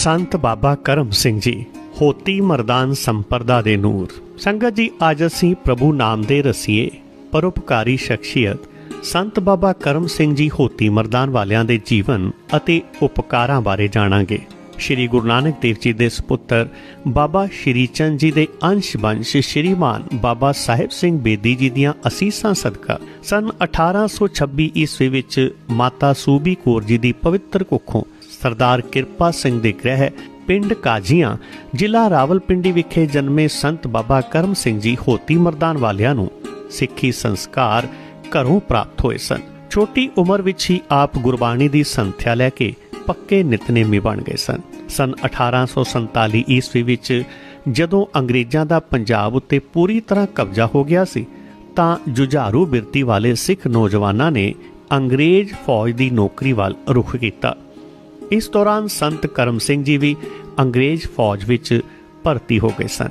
ਸੰਤ ਬਾਬਾ ਕਰਮ ਸਿੰਘ ਜੀ, ਹੋਤੀ ਮਰਦਾਨ ਸੰਪਰਦਾ ਦੇ ਨੂਰ। ਸੰਗਤ ਜੀ, ਅੱਜ ਅਸੀਂ ਪ੍ਰਭੂ ਨਾਮ ਦੇ ਰਸੀਏ, ਪਰਉਪਕਾਰੀ ਸ਼ਖਸੀਅਤ, ਸੰਤ ਬਾਬਾ ਕਰਮ ਸਿੰਘ ਜੀ ਹੋਤੀ ਮਰਦਾਨ ਵਾਲਿਆਂ ਦੇ ਜੀਵਨ ਅਤੇ ਉਪਕਾਰਾਂ ਬਾਰੇ ਜਾਣਾਂਗੇ। ਸ਼੍ਰੀ ਗੁਰੂ ਨਾਨਕ ਦੇਵ ਜੀ ਦੇ ਸੁਪੁੱਤਰ ਬਾਬਾ ਸ਼੍ਰੀ ਚੰਦ ਜੀ ਦੇ ਅੰਸ਼ ਬੰਸ਼ ਸ਼੍ਰੀਮਾਨ ਬਾਬਾ ਸਾਹਿਬ ਸਿੰਘ ਬੇਦੀ ਜੀ ਦੀਆਂ ਅਸੀਸਾਂ ਸਦਕਾ ਸਨ 1826 ਈਸਵੀ ਵਿੱਚ ਮਾਤਾ ਸੂਬੀ ਕੌਰ ਜੀ ਦੀ ਪਵਿੱਤਰ ਕੁੱਖੋਂ ਸਰਦਾਰ ਕਿਰਪਾ ਸਿੰਘ ਦੇ ਗ੍ਰਹਿ ਪਿੰਡ ਕਾਜੀਆਂ, ਜ਼ਿਲ੍ਹਾ ਰਾਵਲਪਿੰਡੀ ਵਿਖੇ ਜਨਮੇ ਸੰਤ ਬਾਬਾ ਕਰਮ ਸਿੰਘ ਜੀ ਹੋਤੀ ਮਰਦਾਨ ਵਾਲਿਆਂ ਨੂੰ ਸਿੱਖੀ ਸੰਸਕਾਰ ਘਰੋਂ ਪ੍ਰਾਪਤ ਹੋਏ ਸਨ। ਛੋਟੀ ਉਮਰ ਵਿੱਚ ਹੀ ਆਪ ਗੁਰਬਾਣੀ ਦੀ ਸੰਥਿਆ ਲੈ ਕੇ ਪੱਕੇ ਨਿਤਨੇਮੀ ਬਣ ਗਏ ਸਨ। ਸਨ 1847 ਈਸਵੀ ਵਿੱਚ ਜਦੋਂ ਅੰਗਰੇਜ਼ਾਂ ਦਾ ਪੰਜਾਬ ਉੱਤੇ ਪੂਰੀ ਤਰ੍ਹਾਂ ਕਬਜ਼ਾ ਹੋ ਗਿਆ ਸੀ, ਤਾਂ ਜੁਝਾਰੂ ਬਿਰਤੀ ਵਾਲੇ ਸਿੱਖ ਨੌਜਵਾਨਾਂ ਨੇ ਅੰਗਰੇਜ਼ ਫੌਜ ਦੀ ਨੌਕਰੀ ਵੱਲ ਰੁਖ ਕੀਤਾ। ਇਸ ਦੌਰਾਨ ਸੰਤ ਕਰਮ ਸਿੰਘ ਜੀ ਵੀ ਅੰਗਰੇਜ਼ ਫੌਜ ਵਿੱਚ ਭਰਤੀ ਹੋ ਗਏ ਸਨ।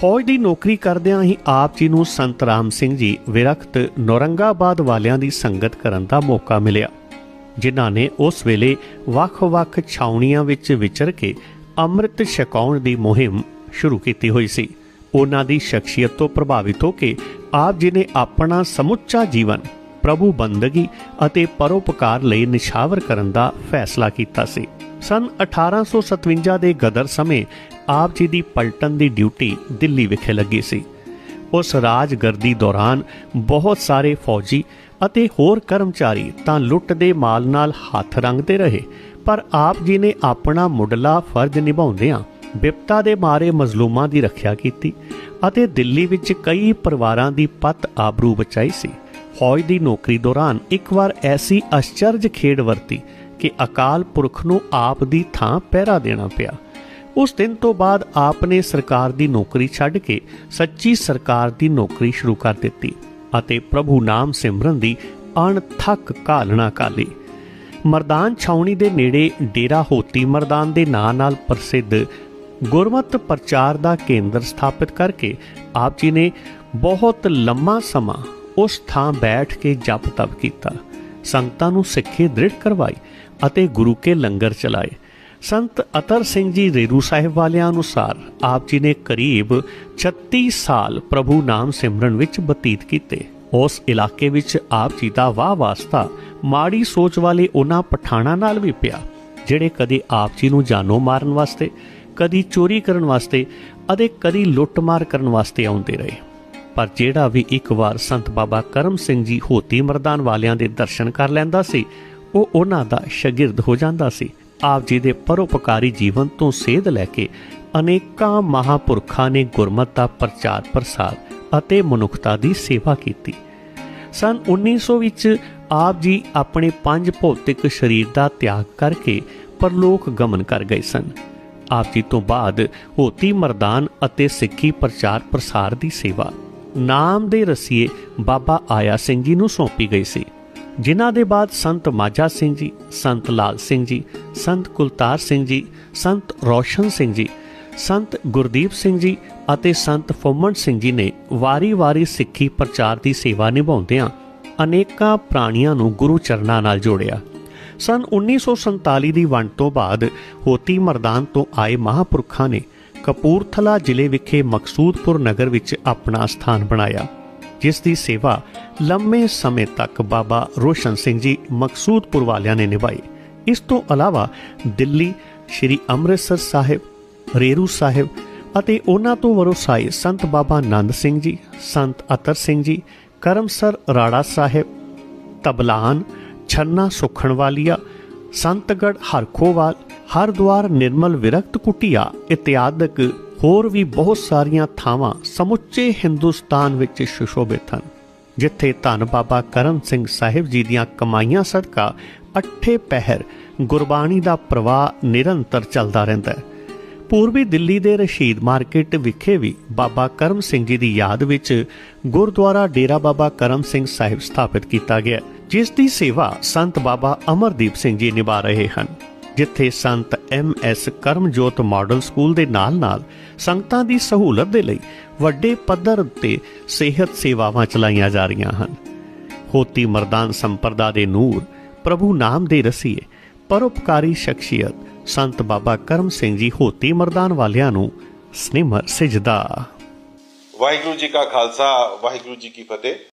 ਫੌਜ ਦੀ ਨੌਕਰੀ ਕਰਦਿਆਂ ਹੀ ਆਪ ਜੀ ਨੂੰ ਸੰਤ ਰਾਮ ਸਿੰਘ ਜੀ ਵਿਰਖਤ ਨੌਰੰਗਾਬਾਦ ਵਾਲਿਆਂ ਦੀ ਸੰਗਤ ਕਰਨ ਦਾ ਮੌਕਾ ਮਿਲਿਆ, ਜਿਨ੍ਹਾਂ ਨੇ ਉਸ ਵੇਲੇ ਵੱਖ-ਵੱਖ ਛਾਉਣੀਆਂ ਵਿੱਚ ਵਿਚਰ ਕੇ ਅੰਮ੍ਰਿਤ ਛਕਾਉਣ ਦੀ ਮੁਹਿੰਮ ਸ਼ੁਰੂ ਕੀਤੀ ਹੋਈ ਸੀ। ਉਹਨਾਂ ਦੀ ਸ਼ਖਸੀਅਤ ਤੋਂ ਪ੍ਰਭਾਵਿਤ ਹੋ ਕੇ ਆਪ ਜੀ ਨੇ ਆਪਣਾ ਸਮੁੱਚਾ ਜੀਵਨ ਪ੍ਰਭੂ ਬੰਦਗੀ ਅਤੇ ਪਰਉਪਕਾਰ ਲਈ ਨਿਸ਼ਾਵਰ ਕਰਨ ਦਾ ਫੈਸਲਾ ਕੀਤਾ ਸੀ। ਸਨ 1857 ਦੇ ਗਦਰ ਸਮੇਂ ਆਪ ਜੀ ਦੀ ਪਲਟਨ ਦੀ ਡਿਊਟੀ ਦਿੱਲੀ ਵਿਖੇ ਲੱਗੀ ਸੀ। ਉਸ ਰਾਜਗਰਦੀ ਦੌਰਾਨ ਬਹੁਤ ਸਾਰੇ ਫੌਜੀ ਅਤੇ ਹੋਰ ਕਰਮਚਾਰੀ ਤਾਂ ਲੁੱਟ ਦੇ ਮਾਲ ਨਾਲ ਹੱਥ ਰੰਗਦੇ ਰਹੇ, ਪਰ ਆਪ ਜੀ ਨੇ ਆਪਣਾ ਮੁੱਢਲਾ ਫਰਜ਼ ਨਿਭਾਉਂਦਿਆਂ ਵਿਪਤਾ ਦੇ ਮਾਰੇ ਮਜ਼ਲੂਮਾਂ ਦੀ ਰੱਖਿਆ ਕੀਤੀ ਅਤੇ ਦਿੱਲੀ ਵਿੱਚ ਕਈ ਪਰਿਵਾਰਾਂ ਦੀ ਪਤ ਆਬਰੂ ਬਚਾਈ ਸੀ। ਫੌਜ ਦੀ ਨੌਕਰੀ ਦੌਰਾਨ ਇੱਕ ਵਾਰ ਐਸੀ ਅਚਰਜ ਖੇਡ ਵਰਤੀ ਕਿ ਅਕਾਲ ਪੁਰਖ ਨੂੰ ਆਪ ਦੀ ਥਾਂ ਪਹਿਰਾ ਦੇਣਾ ਪਿਆ। ਉਸ ਦਿਨ ਤੋਂ ਬਾਅਦ ਆਪ ਨੇ ਸਰਕਾਰ ਦੀ ਨੌਕਰੀ ਛੱਡ ਕੇ ਸੱਚੀ ਸਰਕਾਰ ਦੀ ਨੌਕਰੀ ਸ਼ੁਰੂ ਕਰ ਦਿੱਤੀ ਅਤੇ ਪ੍ਰਭੂ ਨਾਮ ਸਿਮਰਨ ਦੀ ਅਣਥੱਕ ਕਾਲਣਾ ਕਾਲੀ ਮਰਦਾਨ ਛਾਉਣੀ ਦੇ ਨੇੜੇ ਡੇਰਾ ਹੋਤੀ ਮਰਦਾਨ ਦੇ ਨਾਂ ਨਾਲ ਪ੍ਰਸਿੱਧ ਗੁਰਮਤ ਪ੍ਰਚਾਰ ਦਾ ਕੇਂਦਰ ਸਥਾਪਿਤ ਕਰਕੇ ਆਪ ਜੀ ਨੇ ਬਹੁਤ ਲੰਮਾ ਸਮਾਂ ਉਸ ਥਾਂ ਬੈਠ ਕੇ ਜਪ ਤਪ ਕੀਤਾ। ਸੰਗਤਾਂ ਨੂੰ ਸਿੱਖੇ ਦ੍ਰਿੜ ਕਰਵਾਈ ਅਤੇ ਗੁਰੂ ਕੇ ਲੰਗਰ ਚਲਾਏ। ਸੰਤ ਅਤਰ ਸਿੰਘ ਜੀ ਰੇਰੂ ਸਾਹਿਬ ਵਾਲਿਆਂ ਅਨੁਸਾਰ ਆਪ ਜੀ ਨੇ ਕਰੀਬ 36 ਸਾਲ ਪ੍ਰਭੂ ਨਾਮ ਸਿਮਰਨ ਵਿੱਚ ਬਤੀਤ ਕੀਤੇ। ਉਸ ਇਲਾਕੇ ਵਿੱਚ ਆਪ ਜੀ ਦਾ ਵਾਹ ਵਾਸਤਾ ਮਾੜੀ ਸੋਚ ਵਾਲੇ ਉਹਨਾਂ ਪਠਾਣਾ ਨਾਲ ਵੀ ਪਿਆ, ਜਿਹੜੇ ਕਦੇ ਆਪ ਜੀ ਨੂੰ ਜਾਨੋਂ ਮਾਰਨ ਵਾਸਤੇ, ਕਦੀ ਚੋਰੀ ਕਰਨ ਵਾਸਤੇ ਅਤੇ ਕਦੀ ਲੁੱਟਮਾਰ ਕਰਨ ਵਾਸਤੇ ਆਉਂਦੇ ਰਹੇ। ਪਰ ਜਿਹੜਾ ਵੀ ਇੱਕ ਵਾਰ ਸੰਤ ਬਾਬਾ ਕਰਮ ਸਿੰਘ ਜੀ ਹੋਤੀ ਮਰਦਾਨ ਵਾਲਿਆਂ ਦੇ ਦਰਸ਼ਨ ਕਰ ਲੈਂਦਾ ਸੀ, ਉਹ ਉਹਨਾਂ ਦਾ ਸ਼ਾਗਿਰਦ ਹੋ ਜਾਂਦਾ ਸੀ। ਆਪ ਜੀ ਦੇ ਪਰਉਪਕਾਰੀ ਜੀਵਨ ਤੋਂ ਸੇਧ ਲੈ ਕੇ ਅਨੇਕਾਂ ਮਹਾਪੁਰਖਾਂ ਨੇ ਗੁਰਮਤ ਦਾ ਪ੍ਰਚਾਰ ਪ੍ਰਸਾਰ ਅਤੇ ਮਨੁੱਖਤਾ ਦੀ ਸੇਵਾ ਕੀਤੀ। ਸਨ 1900 ਵਿੱਚ ਆਪ ਜੀ ਆਪਣੇ ਪੰਜ ਭੌਤਿਕ ਸਰੀਰ ਦਾ ਤਿਆਗ ਕਰਕੇ ਪਰਲੋਕ ਗਮਨ ਕਰ ਗਏ ਸਨ। ਆਪ ਜੀ ਤੋਂ ਬਾਅਦ ਹੋਤੀ ਮਰਦਾਨ ਅਤੇ ਸਿੱਖੀ ਪ੍ਰਚਾਰ ਪ੍ਰਸਾਰ ਦੀ ਸੇਵਾ ਨਾਮ ਦੇ ਰਸੀਏ ਬਾਬਾ ਆਇਆ ਸਿੰਘ ਜੀ ਨੂੰ ਸੌਂਪੀ ਗਈ ਸੀ। ਜਿਨ੍ਹਾਂ ਦੇ ਬਾਅਦ ਸੰਤ ਮਾਝਾ ਸਿੰਘ ਜੀ, ਸੰਤ ਲਾਲ ਸਿੰਘ ਜੀ, ਸੰਤ ਕੁਲਤਾਰ ਸਿੰਘ ਜੀ, ਸੰਤ ਰੋਸ਼ਨ ਸਿੰਘ ਜੀ, ਸੰਤ ਗੁਰਦੀਪ ਸਿੰਘ ਜੀ ਅਤੇ ਸੰਤ ਫੁੰਮਣ ਸਿੰਘ ਜੀ ਨੇ ਵਾਰੀ-ਵਾਰੀ ਸਿੱਖੀ ਪ੍ਰਚਾਰ ਦੀ ਸੇਵਾ ਨਿਭਾਉਂਦਿਆਂ ਅਨੇਕਾਂ ਪ੍ਰਾਣੀਆਂ ਨੂੰ ਗੁਰੂ ਚਰਨਾਂ ਨਾਲ ਜੋੜਿਆ। ਸਨ 1947 ਦੀ ਵੰਡ ਤੋਂ ਬਾਅਦ ਹੋਤੀ ਮਰਦਾਨ ਤੋਂ ਆਏ ਮਹਾਪੁਰਖਾਂ ਨੇ ਕਪੂਰਥਲਾ ਜ਼ਿਲ੍ਹੇ ਵਿਖੇ ਮਕਸੂਦਪੁਰ ਨਗਰ ਵਿੱਚ ਆਪਣਾ ਸਥਾਨ ਬਣਾਇਆ, ਜਿਸ ਦੀ ਸੇਵਾ ਲੰਮੇ ਸਮੇਂ ਤੱਕ ਬਾਬਾ ਰੋਸ਼ਨ ਸਿੰਘ ਜੀ ਮਕਸੂਦਪੁਰ ਵਾਲਿਆਂ ਨੇ ਨਿਭਾਈ। ਇਸ ਤੋਂ ਇਲਾਵਾ ਦਿੱਲੀ ਸ਼੍ਰੀ ਅੰਮ੍ਰਿਤਸਰ ਸਾਹਿਬ, ਰੇਰੂ ਸਾਹਿਬ ਅਤੇ ਉਹਨਾਂ ਤੋਂ ਵਰੋਸਾਈ ਸੰਤ ਬਾਬਾ ਨੰਦ ਸਿੰਘ ਜੀ, ਸੰਤ ਅਤਰ ਸਿੰਘ ਜੀ, ਕਰਮਸਰ ਰਾੜਾ ਸਾਹਿਬ, ਤਬਲਾਨ, ਛੰਨਾ ਸੁਖਣ ਵਾਲੀਆ ਸੰਤਗੜ ਹਰਖੋਵਾਲ ਹਰਦੁਆਰ ਨਿਰਮਲ ਵਿਰਕਤ ਕੁਟਿਆ, ਇਤਿਆਦਿਕ ਹੋਰ ਵੀ ਬਹੁਤ ਸਾਰੀਆਂ ਥਾਵਾਂ ਸਮੁੱਚੇ ਹਿੰਦੁਸਤਾਨ ਵਿੱਚ ਸੁਸ਼ੋਭਿਤ ਹਨ, ਜਿੱਥੇ ਧੰਨ ਬਾਬਾ ਕਰਮ ਸਿੰਘ ਸਾਹਿਬ ਜੀ ਦੀਆਂ ਕਮਾਈਆਂ ਸਦਕਾ ਅੱਠੇ ਪਹਿਰ ਗੁਰਬਾਣੀ ਦਾ ਪ੍ਰਵਾਹ ਨਿਰੰਤਰ ਚੱਲਦਾ ਰਹਿੰਦਾ ਹੈ। ਪੂਰਬੀ ਦਿੱਲੀ ਦੇ ਰਸ਼ੀਦ ਮਾਰਕੀਟ ਵਿਖੇ ਵੀ ਬਾਬਾ ਕਰਮ ਸਿੰਘ ਜੀ ਦੀ ਯਾਦ ਵਿੱਚ ਗੁਰਦੁਆਰਾ ਡੇਰਾ ਬਾਬਾ ਕਰਮ ਸਿੰਘ ਸਾਹਿਬ ਸਥਾਪਿਤ ਕੀਤਾ ਗਿਆ, ਜਿਸ ਦੀ ਸੇਵਾ ਸੰਤ ਬਾਬਾ ਅਮਰਦੀਪ ਸਿੰਘ ਜੀ ਨਿਭਾ ਰਹੇ ਹਨ। ਜਿੱਥੇ Sant M S Karamjot model school ਦੇ ਨਾਲ-ਨਾਲ ਸੰਗਤਾਂ ਦੀ ਸਹੂਲਤ ਦੇ ਲਈ ਵੱਡੇ ਪੱਧਰ ਉੱਤੇ ਸਿਹਤ ਸੇਵਾਵਾਂ ਚਲਾਈਆਂ ਜਾ ਰਹੀਆਂ ਹਨ। ਹੋਤੀ ਮਰਦਾਨ ਸੰਪਰਦਾ ਦੇ ਨੂਰ ਪ੍ਰਭੂ ਨਾਮ ਦੇ ਰਸੀਏ ਪਰਉਪਕਾਰੀ ਸ਼ਖਸੀਅਤ ਸੰਤ ਬਾਬਾ ਕਰਮ ਸਿੰਘ ਜੀ ਹੋਤੀ ਮਰਦਾਨ ਵਾਲਿਆਂ ਨੂੰ ਸਨੇਮਰ ਸਜਦਾ। ਵਾਹਿਗੁਰੂ ਜੀ ਕਾ ਖਾਲਸਾ, ਵਾਹਿਗੁਰੂ ਜੀ ਕੀ ਫਤਿਹ।